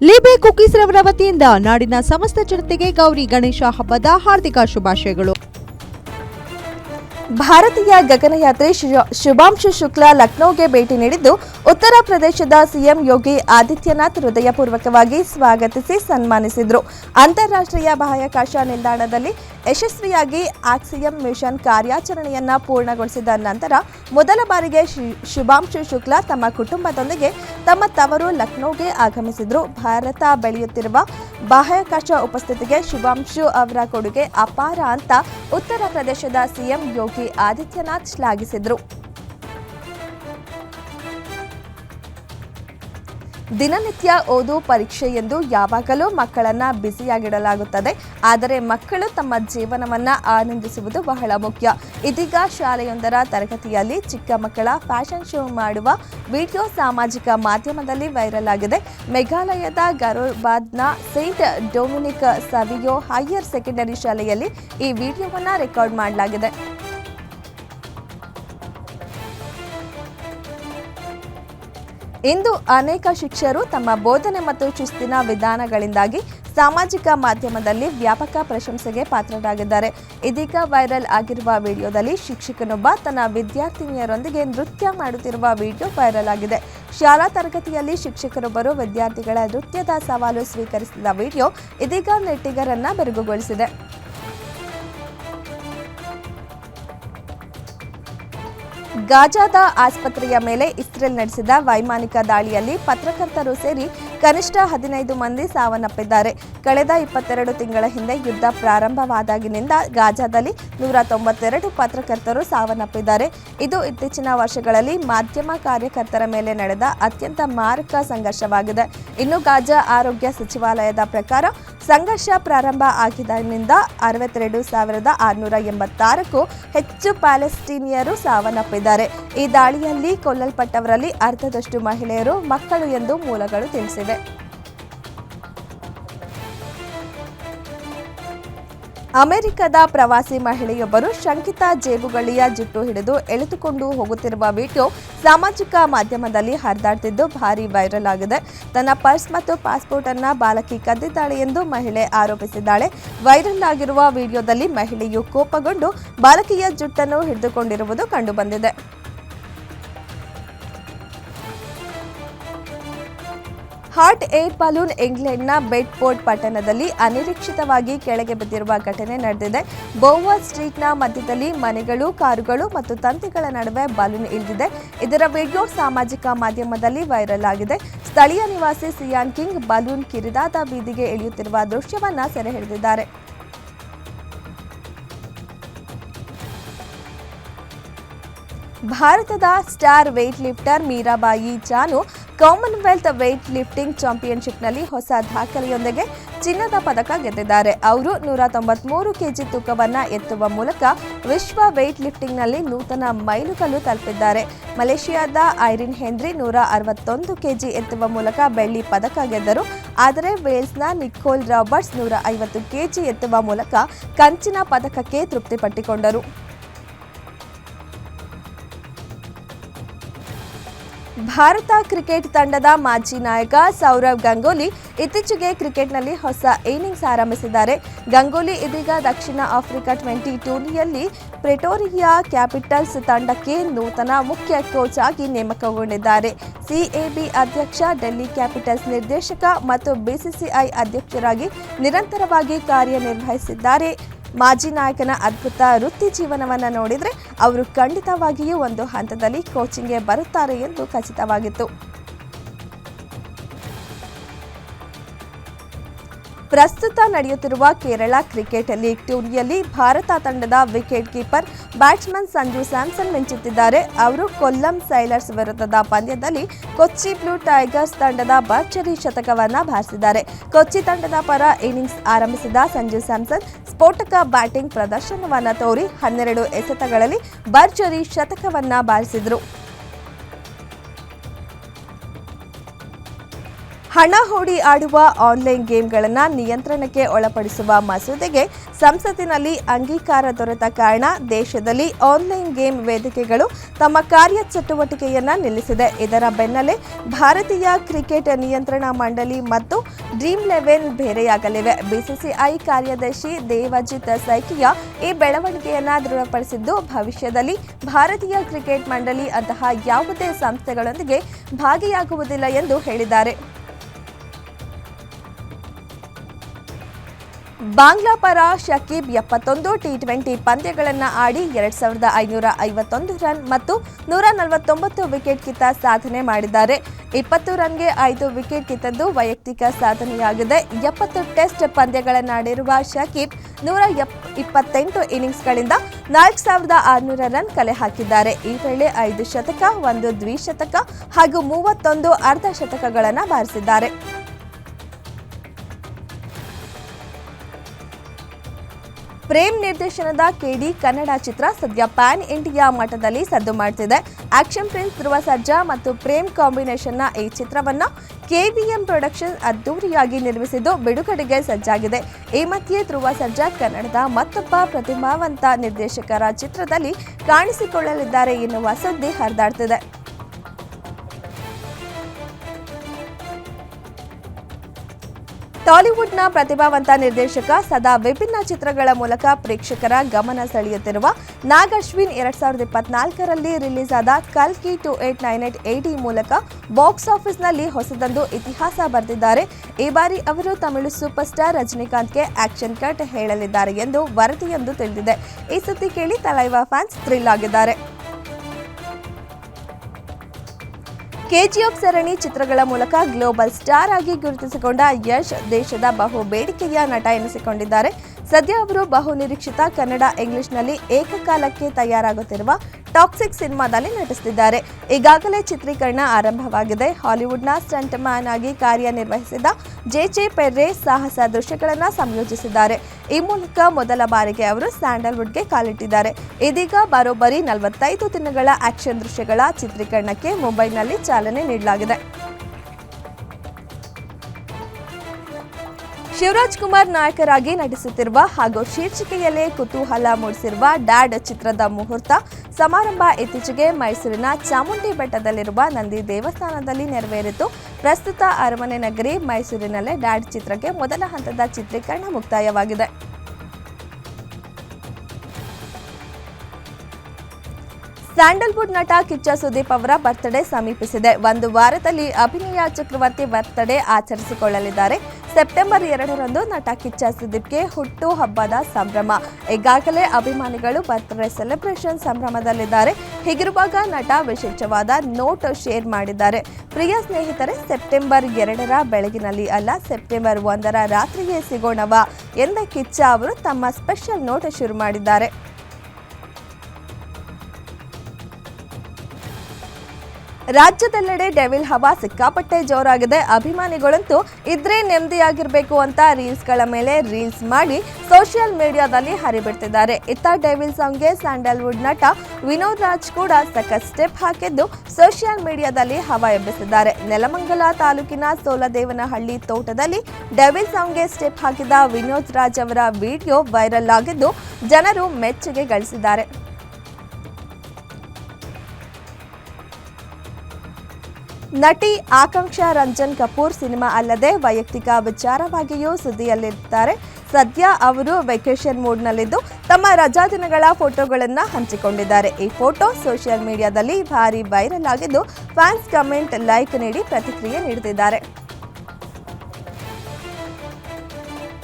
ಲಿಬೆ cookies ರವರ ವತಿಯಿಂದ ನಾಡಿನ ಸಮಸ್ತ ಜನತೆಗೆ ಗೌರಿ ಗಣೇಶ ಹಬ್ಬದ ಹಾರ್ದಿಕ ಶುಭಾಶಯಗಳು. ಭಾರತೀಯ ಗಗನಯಾತ್ರಿ ಶುಭಾಂಶು ಶುಕ್ಲಾ ಲಕ್ನೋಗೆ ಭೇಟಿ ನೀಡಿದ್ದು ಉತ್ತರ ಪ್ರದೇಶದ ಸಿಎಂ ಯೋಗಿ ಆದಿತ್ಯನಾಥ್ ಹೃದಯಪೂರ್ವಕವಾಗಿ ಸ್ವಾಗತಿಸಿ ಸನ್ಮಾನಿಸಿದರು. ಅಂತಾರಾಷ್ಟ್ರೀಯ ಬಾಹ್ಯಾಕಾಶ ನಿಲ್ದಾಣದಲ್ಲಿ ಯಶಸ್ವಿಯಾಗಿ ಆಕ್ಸಿಯಂ ಮಿಷನ್ ಕಾರ್ಯಾಚರಣೆಯನ್ನ ಪೂರ್ಣಗೊಳಿಸಿದ ನಂತರ ಮೊದಲ ಬಾರಿಗೆ ಶುಭಾಂಶು ಶುಕ್ಲಾ ತಮ್ಮ ಕುಟುಂಬದೊಂದಿಗೆ ತಮ್ಮ ತವರು ಲಕ್ನೋಗೆ ಆಗಮಿಸಿದರು. ಭಾರತ ಬೆಳೆಯುತ್ತಿರುವ ಬಾಹ್ಯಾಕಾಶ ಉಪಸ್ಥಿತಿಗೆ ಶುಭಾಂಶು ಅವರ ಕೊಡುಗೆ ಅಪಾರ ಅಂತ ಉತ್ತರ ಪ್ರದೇಶದ ಸಿಎಂ ಯೋಗಿ ಆದಿತ್ಯನಾಥ್ ಶ್ಲಾಘಿಸಿದರು. ದಿನನಿತ್ಯ ಓದು ಪರೀಕ್ಷೆ ಎಂದು ಯಾವಾಗಲೂ ಮಕ್ಕಳನ್ನ ಬ್ಯುಸಿಯಾಗಿಡಲಾಗುತ್ತದೆ. ಆದರೆ ಮಕ್ಕಳು ತಮ್ಮ ಜೀವನವನ್ನ ಆನಂದಿಸುವುದು ಬಹಳ ಮುಖ್ಯ. ಇದೀಗ ಶಾಲೆಯೊಂದರ ತರಗತಿಯಲ್ಲಿ ಚಿಕ್ಕ ಮಕ್ಕಳ ಫ್ಯಾಷನ್ ಶೋ ಮಾಡುವ ವಿಡಿಯೋ ಸಾಮಾಜಿಕ ಮಾಧ್ಯಮದಲ್ಲಿ ವೈರಲ್ ಆಗಿದೆ. ಮೇಘಾಲಯದ ಗರೋಬಾದ್ನ Saint Dominic Savio higher secondary ಶಾಲೆಯಲ್ಲಿ ಈ ವಿಡಿಯೋವನ್ನು ರೆಕಾರ್ಡ್ ಮಾಡಲಾಗಿದೆ. ಇಂದು ಅನೇಕ ಶಿಕ್ಷಕರು ತಮ್ಮ ಬೋಧನೆ ಮತ್ತು ಶಿಸ್ತಿನ ವಿಧಾನಗಳಿಂದಾಗಿ ಸಾಮಾಜಿಕ ಮಾಧ್ಯಮದಲ್ಲಿ ವ್ಯಾಪಕ ಪ್ರಶಂಸೆಗೆ ಪಾತ್ರರಾಗಿದ್ದಾರೆ. ಇದೀಗ ವೈರಲ್ ಆಗಿರುವ ವಿಡಿಯೋದಲ್ಲಿ ಶಿಕ್ಷಕನೊಬ್ಬ ತನ್ನ ವಿದ್ಯಾರ್ಥಿನಿಯರೊಂದಿಗೆ ನೃತ್ಯ ಮಾಡುತ್ತಿರುವ ವಿಡಿಯೋ ವೈರಲ್ ಆಗಿದೆ. ಶಾಲಾ ತರಗತಿಯಲ್ಲಿ ಶಿಕ್ಷಕರೊಬ್ಬರು ವಿದ್ಯಾರ್ಥಿಗಳ ನೃತ್ಯದ ಸವಾಲು ಸ್ವೀಕರಿಸಿದ ವಿಡಿಯೋ ಇದೀಗ ನೆಟ್ಟಿಗರನ್ನ ಬೆರಗುಗೊಳಿಸಿದೆ. ಗಾಜಾದ ಆಸ್ಪತ್ರೆಯ ಮೇಲೆ ಇಸ್ರೇಲ್ ನಡೆಸಿದ ವೈಮಾನಿಕ ದಾಳಿಯಲ್ಲಿ ಪತ್ರಕರ್ತರು ಸೇರಿ ಕನಿಷ್ಠ ಹದಿನೈದು ಮಂದಿ ಸಾವನ್ನಪ್ಪಿದ್ದಾರೆ. ಕಳೆದ ಇಪ್ಪತ್ತೆರಡು ತಿಂಗಳ ಹಿಂದೆ ಯುದ್ಧ ಪ್ರಾರಂಭವಾದಾಗಿನಿಂದ ಗಾಜಾದಲ್ಲಿ ನೂರ ತೊಂಬತ್ತೆರಡು ಪತ್ರಕರ್ತರು ಸಾವನ್ನಪ್ಪಿದ್ದಾರೆ. ಇದು ಇತ್ತೀಚಿನ ವರ್ಷಗಳಲ್ಲಿ ಮಾಧ್ಯಮ ಕಾರ್ಯಕರ್ತರ ಮೇಲೆ ನಡೆದ ಅತ್ಯಂತ ಮಾರಕ ಸಂಘರ್ಷವಾಗಿದೆ. ಇನ್ನು ಗಾಜಾ ಆರೋಗ್ಯ ಸಚಿವಾಲಯದ ಪ್ರಕಾರ ಸಂಘರ್ಷ ಪ್ರಾರಂಭ ಆಗಿದ್ದರಿಂದ ಅರವತ್ತೆರಡು ಸಾವಿರದ ಆರುನೂರ ಎಂಬತ್ತಾರಕ್ಕೂ ಹೆಚ್ಚು ಪ್ಯಾಲೆಸ್ಟೀನಿಯರು ಸಾವನ್ನಪ್ಪಿದ್ದಾರೆ. ಈ ದಾಳಿಯಲ್ಲಿ ಕೊಲ್ಲಲ್ಪಟ್ಟವರಲ್ಲಿ ಅರ್ಧದಷ್ಟು ಮಹಿಳೆಯರು ಮಕ್ಕಳು ಎಂದು ಮೂಲಗಳು ತಿಳಿಸಿವೆ. ಅಮೆರಿಕದ ಪ್ರವಾಸಿ ಮಹಿಳೆಯೊಬ್ಬರು ಶಂಕಿತ ಜೇಬುಗಳಿಯ ಜುಟ್ಟು ಹಿಡಿದು ಎಳೆದುಕೊಂಡು ಹೋಗುತ್ತಿರುವ ವಿಡಿಯೋ ಸಾಮಾಜಿಕ ಮಾಧ್ಯಮದಲ್ಲಿ ಹರಿದಾಡ್ತಿದ್ದು ಭಾರಿ ವೈರಲ್ ಆಗಿದೆ. ತನ್ನ ಪರ್ಸ್ ಮತ್ತು ಪಾಸ್ಪೋರ್ಟ್ ಅನ್ನ ಬಾಲಕಿ ಕದ್ದಿದ್ದಾಳೆ ಎಂದು ಮಹಿಳೆ ಆರೋಪಿಸಿದ್ದಾಳೆ. ವೈರಲ್ ಆಗಿರುವ ವಿಡಿಯೋದಲ್ಲಿ ಮಹಿಳೆಯು ಕೋಪಗೊಂಡು ಬಾಲಕಿಯ ಜುಟ್ಟನ್ನು ಹಿಡಿದುಕೊಂಡಿರುವುದು ಕಂಡುಬಂದಿದೆ. ಹಾಟ್ ಏರ್ ಬಲೂನ್ ಇಂಗ್ಲೆಂಡ್ನ ಬೆಡ್ಫೋರ್ಡ್ ಪಟ್ಟಣದಲ್ಲಿ ಅನಿರೀಕ್ಷಿತವಾಗಿ ಕೆಳಗೆ ಬಿದ್ದಿರುವ ಘಟನೆ ನಡೆದಿದೆ. ಬೋವಾ ಸ್ಟ್ರೀಟ್ನ ಮಧ್ಯದಲ್ಲಿ ಮನೆಗಳು, ಕಾರುಗಳು ಮತ್ತು ತಂತಿಗಳ ನಡುವೆ ಬಲೂನ್ ಇಳಿದಿದೆ. ಇದರ ವಿಡಿಯೋ ಸಾಮಾಜಿಕ ಮಾಧ್ಯಮದಲ್ಲಿ ವೈರಲ್ ಆಗಿದೆ. ಸ್ಥಳೀಯ ನಿವಾಸಿ ಸಿಯಾನ್ ಕಿಂಗ್ ಬಲೂನ್ ಕಿರಿದಾದ ಬೀದಿಗೆ ಇಳಿಯುತ್ತಿರುವ ದೃಶ್ಯವನ್ನು ಸೆರೆ ಹಿಡಿದಿದ್ದಾರೆ. ಭಾರತದ ಸ್ಟಾರ್ ವೇಟ್ ಲಿಫ್ಟರ್ ಮೀರಾಬಾಯಿ ಜಾನು ಕಾಮನ್ವೆಲ್ತ್ ವೆಯ್ಟ್ ಲಿಫ್ಟಿಂಗ್ ಚಾಂಪಿಯನ್ಶಿಪ್ನಲ್ಲಿ ಹೊಸ ದಾಖಲೆಯೊಂದಿಗೆ ಚಿನ್ನದ ಪದಕ ಗೆದ್ದಿದ್ದಾರೆ. ಅವರು ನೂರ ತೊಂಬತ್ಮೂರು ಕೆಜಿ ತೂಕವನ್ನು ಎತ್ತುವ ಮೂಲಕ ವಿಶ್ವ ವೆಯ್ಟ್ ಲಿಫ್ಟಿಂಗ್ನಲ್ಲಿ ನೂತನ ಮೈಲುಗಲ್ಲು ತಲುಪಿದ್ದಾರೆ. ಮಲೇಷಿಯಾದ ಐರಿನ್ ಹೆನ್ರಿ ನೂರ ಅರವತ್ತೊಂದು ಕೆಜಿ ಎತ್ತುವ ಮೂಲಕ ಬೆಳ್ಳಿ ಪದಕ ಗೆದ್ದರು. ಆದರೆ ವೇಲ್ಸ್ನ ನಿಕೋಲ್ ರಾಬರ್ಟ್ಸ್ ನೂರ ಐವತ್ತು ಕೆಜಿ ಎತ್ತುವ ಮೂಲಕ ಕಂಚಿನ ಪದಕಕ್ಕೆ ತೃಪ್ತಿಪಟ್ಟಿಕೊಂಡರು. ಭಾರತ ಕ್ರಿಕೆಟ್ ತಂಡದ ಮಾಜಿ ನಾಯಕ ಸೌರವ್ ಗಂಗೂಲಿ ಇತ್ತೀಚೆಗೆ ಕ್ರಿಕೆಟ್ನಲ್ಲಿ ಹೊಸ ಇನಿಂಗ್ಸ್ ಆರಂಭಿಸಿದ್ದಾರೆ. ಗಂಗೂಲಿ ಇದೀಗ ದಕ್ಷಿಣ ಆಫ್ರಿಕಾ ಟ್ವೆಂಟಿ ಟೂರ್ನಿಯಲ್ಲಿ ಪ್ರೆಟೋರಿಯಾ ಕ್ಯಾಪಿಟಲ್ಸ್ ತಂಡಕ್ಕೆ ನೂತನ ಮುಖ್ಯ ಕೋಚ್ ಆಗಿ ನೇಮಕಗೊಂಡಿದ್ದಾರೆ. ಸಿಎಬಿ ಅಧ್ಯಕ್ಷ, ಡೆಲ್ಲಿ ಕ್ಯಾಪಿಟಲ್ಸ್ ನಿರ್ದೇಶಕ ಮತ್ತು ಬಿಸಿಸಿಐ ಅಧ್ಯಕ್ಷರಾಗಿ ನಿರಂತರವಾಗಿ ಕಾರ್ಯನಿರ್ವಹಿಸಿದ್ದಾರೆ. ಮಾಜಿ ನಾಯಕನ ಅದ್ಭುತ ವೃತ್ತಿ ಜೀವನವನ್ನು ನೋಡಿದರೆ ಅವರು ಖಂಡಿತವಾಗಿಯೂ ಒಂದು ಹಂತದಲ್ಲಿ ಕೋಚಿಂಗ್ಗೆ ಬರುತ್ತಾರೆ ಎಂದು ಖಚಿತವಾಗಿತ್ತು. ಪ್ರಸ್ತುತ ನಡೆಯುತ್ತಿರುವ ಕೇರಳ ಕ್ರಿಕೆಟ್ ಲೀಗ್ ಟೂರ್ನಿಯಲ್ಲಿ ಭಾರತ ತಂಡದ wicket keeper batsman Sanju Samson ಮಿಂಚುತ್ತಿದ್ದಾರೆ. ಅವರು ಕೊಲ್ಲಂ ಸೈಲರ್ಸ್ ವಿರುದ್ಧದ ಪಂದ್ಯದಲ್ಲಿ ಕೊಚ್ಚಿ ಬ್ಲೂ ಟೈಗರ್ಸ್ ತಂಡದ ಭರ್ಜರಿ ಶತಕವನ್ನು ಬಾರಿಸಿದ್ದಾರೆ. ಕೊಚ್ಚಿ ತಂಡದ ಪರ ಇನ್ನಿಂಗ್ಸ್ ಆರಂಭಿಸಿದ ಸಂಜು ಸ್ಯಾಮ್ಸನ್ ಸ್ಫೋಟಕ ಬ್ಯಾಟಿಂಗ್ ಪ್ರದರ್ಶನವನ್ನು ತೋರಿ ಹನ್ನೆರಡು ಎಸೆತಗಳಲ್ಲಿ ಭರ್ಜರಿ ಶತಕವನ್ನು ಬಾರಿಸಿದರು. ಹಣ ಹೂಡಿ ಆಡುವ ಆನ್ಲೈನ್ ಗೇಮ್ಗಳನ್ನು ನಿಯಂತ್ರಣಕ್ಕೆ ಒಳಪಡಿಸುವ ಮಸೂದೆಗೆ ಸಂಸತ್ತಿನಲ್ಲಿ ಅಂಗೀಕಾರ ದೊರೆತ ಕಾರಣ ದೇಶದಲ್ಲಿ ಆನ್ಲೈನ್ ಗೇಮ್ ವೇದಿಕೆಗಳು ತಮ್ಮ ಕಾರ್ಯಚಟುವಟಿಕೆಯನ್ನು ನಿಲ್ಲಿಸಿದೆ. ಇದರ ಬೆನ್ನಲ್ಲೇ ಭಾರತೀಯ ಕ್ರಿಕೆಟ್ ನಿಯಂತ್ರಣ ಮಂಡಳಿ ಮತ್ತು ಡ್ರೀಮ್ ಲೆವೆನ್ ಬೇರೆಯಾಗಲಿವೆ. ಬಿಸಿಸಿಐ ಕಾರ್ಯದರ್ಶಿ ದೇವಜಿತ್ ಸೈಕಿಯಾ ಈ ಬೆಳವಣಿಗೆಯನ್ನು ದೃಢಪಡಿಸಿದ್ದು, ಭವಿಷ್ಯದಲ್ಲಿ ಭಾರತೀಯ ಕ್ರಿಕೆಟ್ ಮಂಡಳಿ ಅಂತಹ ಯಾವುದೇ ಸಂಸ್ಥೆಗಳೊಂದಿಗೆ ಭಾಗಿಯಾಗುವುದಿಲ್ಲ ಎಂದು ಹೇಳಿದ್ದಾರೆ. ಬಾಂಗ್ಲಾ ಪರ ಶಕೀಬ್ ಎಪ್ಪತ್ತೊಂದು ಟಿ ಟ್ವೆಂಟಿ ಪಂದ್ಯಗಳನ್ನು ಆಡಿ ಎರಡ್ ಸಾವಿರದ ಐನೂರ ಐವತ್ತೊಂದು ರನ್ ಮತ್ತು ನೂರ ನಲವತ್ತೊಂಬತ್ತು ವಿಕೆಟ್ ಕಿತ್ತ ಸಾಧನೆ ಮಾಡಿದ್ದಾರೆ. ಇಪ್ಪತ್ತು ರನ್ಗೆ ಐದು ವಿಕೆಟ್ ಕಿತ್ತದ್ದು ವೈಯಕ್ತಿಕ ಸಾಧನೆಯಾಗಿದೆ. ಎಪ್ಪತ್ತು ಟೆಸ್ಟ್ ಪಂದ್ಯಗಳನ್ನಾಡಿರುವ ಶಕೀಬ್ ನೂರ ಎಪ್, ಇಪ್ಪತ್ತೆಂಟು ಇನ್ನಿಂಗ್ಸ್ಗಳಿಂದ ನಾಲ್ಕು ಸಾವಿರದ ಆರುನೂರ ರನ್ ಕಲೆ ಹಾಕಿದ್ದಾರೆ. ಈ ವೇಳೆ ಐದು ಶತಕ, ಒಂದು ದ್ವಿಶತಕ ಹಾಗೂ ಮೂವತ್ತೊಂದು ಅರ್ಧ ಶತಕಗಳನ್ನು ಬಾರಿಸಿದ್ದಾರೆ. ಪ್ರೇಮ್ ನಿರ್ದೇಶನದ ಕೆಡಿ ಕನ್ನಡ ಚಿತ್ರ ಸದ್ಯ ಪ್ಯಾನ್ ಇಂಡಿಯಾ ಮಟ್ಟದಲ್ಲಿ ಸದ್ದು ಮಾಡ್ತಿದೆ. ಆಕ್ಷನ್ ಪ್ರಿನ್ಸ್ ಧ್ರುವ ಸರ್ಜಾ ಮತ್ತು ಪ್ರೇಮ್ ಕಾಂಬಿನೇಷನ್ನ ಈ ಚಿತ್ರವನ್ನ ಕೆವಿಎಂ ಪ್ರೊಡಕ್ಷನ್ ಅದ್ದೂರಿಯಾಗಿ ನಿರ್ಮಿಸಿದ್ದು ಬಿಡುಗಡೆಗೆ ಸಜ್ಜಾಗಿದೆ. ಈ ಮಧ್ಯೆ ಧ್ರುವ ಸರ್ಜಾ ಕನ್ನಡದ ಮತ್ತೊಬ್ಬ ಪ್ರತಿಭಾವಂತ ನಿರ್ದೇಶಕರ ಚಿತ್ರದಲ್ಲಿ ಕಾಣಿಸಿಕೊಳ್ಳಲಿದ್ದಾರೆ ಎನ್ನುವ ಸುದ್ದಿ ಹರಿದಾಡ್ತಿದೆ. ಟಾಲಿವುಡ್ನ ಪ್ರತಿಭಾವಂತ ನಿರ್ದೇಶಕ ಸದಾ ವಿಭಿನ್ನ ಚಿತ್ರಗಳ ಮೂಲಕ ಪ್ರೇಕ್ಷಕರ ಗಮನ ಸೆಳೆಯುತ್ತಿರುವ ನಾಗಶ್ವಿನ್ ಎರಡ್ ಸಾವಿರದ ಇಪ್ಪತ್ನಾಲ್ಕರಲ್ಲಿ ರಿಲೀಸ್ ಆದ ಕಲ್ಕಿ two eight nine eight AD ಮೂಲಕ ಬಾಕ್ಸ್ ಆಫೀಸ್ನಲ್ಲಿ ಹೊಸದೊಂದು ಇತಿಹಾಸ ಬರೆದಿದ್ದಾರೆ. ಈ ಬಾರಿ ಅವರು ತಮಿಳು ಸೂಪರ್ ಸ್ಟಾರ್ ರಜನಿಕಾಂತ್ಗೆ ಆಕ್ಷನ್ ಕಟ್ ಹೇಳಲಿದ್ದಾರೆ ಎಂದು ವರದಿಯೊಂದು ತಿಳಿದಿದೆ. ಈ ಸುದ್ದಿ ಕೇಳಿ ತಲೈವಾ ಫ್ಯಾನ್ಸ್ ಥ್ರಿಲ್ ಆಗಿದ್ದಾರೆ. ಕೆಜಿಎಫ್ ಸರಣಿ ಚಿತ್ರಗಳ ಮೂಲಕ ಗ್ಲೋಬಲ್ ಸ್ಟಾರ್ ಆಗಿ ಗುರುತಿಸಿಕೊಂಡ ಯಶ್ ದೇಶದ ಬಹು ಬೇಡಿಕೆಯ ನಟ ಎನಿಸಿಕೊಂಡಿದ್ದಾರೆ. ಸದ್ಯ ಅವರು ಬಹು ನಿರೀಕ್ಷಿತ ಕನ್ನಡ ಇಂಗ್ಲಿಷ್ನಲ್ಲಿ ಏಕಕಾಲಕ್ಕೆ ತಯಾರಾಗುತ್ತಿರುವ ಟಾಕ್ಸಿಕ್ ಸಿನಿಮಾದಲ್ಲಿ ನಟಿಸುತ್ತಿದ್ದಾರೆ ಈಗಾಗಲೇ ಚಿತ್ರೀಕರಣ ಆರಂಭವಾಗಿದೆ. ಹಾಲಿವುಡ್ನ ಸ್ಟಂಟ್ ಮ್ಯಾನ್ ಆಗಿ ಕಾರ್ಯನಿರ್ವಹಿಸಿದ ಜೆಜೆ ಪೆರ್ರೆ ಸಾಹಸ ದೃಶ್ಯಗಳನ್ನು ಸಂಯೋಜಿಸಿದ್ದಾರೆ. ಈ ಮೂಲಕ ಮೊದಲ ಬಾರಿಗೆ ಅವರು ಸ್ಯಾಂಡಲ್ವುಡ್ಗೆ ಕಾಲಿಟ್ಟಿದ್ದಾರೆ. ಇದೀಗ ಬರೋಬ್ಬರಿ ನಲವತ್ತೈದು ದಿನಗಳ ಆಕ್ಷನ್ ದೃಶ್ಯಗಳ ಚಿತ್ರೀಕರಣಕ್ಕೆ ಮುಂಬೈನಲ್ಲಿ ಚಾಲನೆ ನೀಡಲಾಗಿದೆ. ಶಿವರಾಜ್ ಕುಮಾರ್ ನಾಯಕರಾಗಿ ನಟಿಸುತ್ತಿರುವ ಹಾಗೂ ಶೀರ್ಷಿಕೆಯಲ್ಲೇ ಕುತೂಹಲ ಮೂಡಿಸಿರುವ ಡ್ಯಾಡ್ ಚಿತ್ರದ ಮುಹೂರ್ತ ಸಮಾರಂಭ ಇತ್ತೀಚೆಗೆ ಮೈಸೂರಿನ ಚಾಮುಂಡಿ ಬೆಟ್ಟದಲ್ಲಿರುವ ನಂದಿ ದೇವಸ್ಥಾನದಲ್ಲಿ ನೆರವೇರಿತು. ಪ್ರಸ್ತುತ ಅರಮನೆ ನಗರಿ ಮೈಸೂರಿನಲ್ಲೇ ಡ್ಯಾಡ್ ಚಿತ್ರಕ್ಕೆ ಮೊದಲ ಹಂತದ ಚಿತ್ರೀಕರಣ ಮುಕ್ತಾಯವಾಗಿದೆ. ಸ್ಯಾಂಡಲ್ವುಡ್ ನಟ ಕಿಚ್ಚ ಸುದೀಪ್ ಅವರ ಬರ್ತ್ಡೇ ಸಮೀಪಿಸಿದೆ. ಒಂದು ವಾರದಲ್ಲಿ ಅಭಿನಯ ಚಕ್ರವರ್ತಿ ಬರ್ತ್ಡೇ ಆಚರಿಸಿಕೊಳ್ಳಲಿದ್ದಾರೆ. ಸೆಪ್ಟೆಂಬರ್ ಎರಡರಂದು ನಟ ಕಿಚ್ಚ ಸುದೀಪ್ಗೆ ಹುಟ್ಟು ಹಬ್ಬದ ಸಂಭ್ರಮ. ಈಗಾಗಲೇ ಅಭಿಮಾನಿಗಳು ಬರ್ತ್ಡೇ ಸೆಲೆಬ್ರೇಷನ್ ಸಂಭ್ರಮದಲ್ಲಿದ್ದಾರೆ. ಹೀಗಿರುವಾಗ ನಟ ವಿಶೇಷವಾದ ನೋಟ್ ಶೇರ್ ಮಾಡಿದ್ದಾರೆ. ಪ್ರಿಯ ಸ್ನೇಹಿತರೆ, ಸೆಪ್ಟೆಂಬರ್ ಎರಡರ ಬೆಳಗಿನಲ್ಲಿ ಅಲ್ಲ, ಸೆಪ್ಟೆಂಬರ್ ಒಂದರ ರಾತ್ರಿಯೇ ಸಿಗೋಣವಾ? ಎಂದ ಕಿಚ್ಚ ಅವರು ತಮ್ಮ ಸ್ಪೆಷಲ್ ನೋಟ್ ಶುರು ಮಾಡಿದ್ದಾರೆ. ರಾಜ್ಯದೆಲ್ಲೆಡೆ ಡೆವಿಲ್ ಹವಾ ಸಿಕ್ಕಾಪಟ್ಟೆ ಜೋರಾಗಿದೆ. ಅಭಿಮಾನಿಗಳಂತೂ ಇದ್ರೆ ನೆಮ್ಮದಿಯಾಗಿರ್ಬೇಕು ಅಂತ ರೀಲ್ಸ್ಗಳ ಮೇಲೆ ರೀಲ್ಸ್ ಮಾಡಿ ಸೋಷಿಯಲ್ ಮೀಡಿಯಾದಲ್ಲಿ ಹರಿಬಿಡ್ತಿದ್ದಾರೆ. ಇತ್ತ ಡೆವಿಲ್ ಸಾಂಗ್ಗೆ ಸ್ಯಾಂಡಲ್ವುಡ್ ನಟ ವಿನೋದ್ ರಾಜ್ ಕೂಡ ಸಖತ್ ಸ್ಟೆಪ್ ಹಾಕಿದ್ದು ಸೋಷಿಯಲ್ ಮೀಡಿಯಾದಲ್ಲಿ ಹವಾ ಎಬ್ಬಿಸಿದ್ದಾರೆ. ನೆಲಮಂಗಲ ತಾಲೂಕಿನ ಸೋಲದೇವನಹಳ್ಳಿ ತೋಟದಲ್ಲಿ ಡೆವಿಲ್ ಸಾಂಗ್ಗೆ ಸ್ಟೆಪ್ ಹಾಕಿದ ವಿನೋದ್ ರಾಜ್ ಅವರ ವಿಡಿಯೋ ವೈರಲ್ ಆಗಿದ್ದು ಜನರು ಮೆಚ್ಚುಗೆ ಗಳಿಸಿದ್ದಾರೆ. ನಟಿ ಆಕಾಂಕ್ಷಾ ರಂಜನ್ ಕಪೂರ್ ಸಿನಿಮಾ ಅಲ್ಲದೆ ವೈಯಕ್ತಿಕ ವಿಚಾರವಾಗಿಯೂ ಸುದ್ದಿಯಲ್ಲಿರುತ್ತಾರೆ ಸದ್ಯ ಅವರು ವೆಕೇಷನ್ ಮೂಡ್ನಲ್ಲಿದ್ದು ತಮ್ಮ ರಜಾ ದಿನಗಳ ಫೋಟೋಗಳನ್ನು ಹಂಚಿಕೊಂಡಿದ್ದಾರೆ. ಈ ಫೋಟೋ ಸೋಷಿಯಲ್ ಮೀಡಿಯಾದಲ್ಲಿ ಭಾರಿ ವೈರಲ್ ಆಗಿದ್ದು ಫ್ಯಾನ್ಸ್ ಕಮೆಂಟ್ ಲೈಕ್ ನೀಡಿ ಪ್ರತಿಕ್ರಿಯೆ ನೀಡುತ್ತಿದ್ದಾರೆ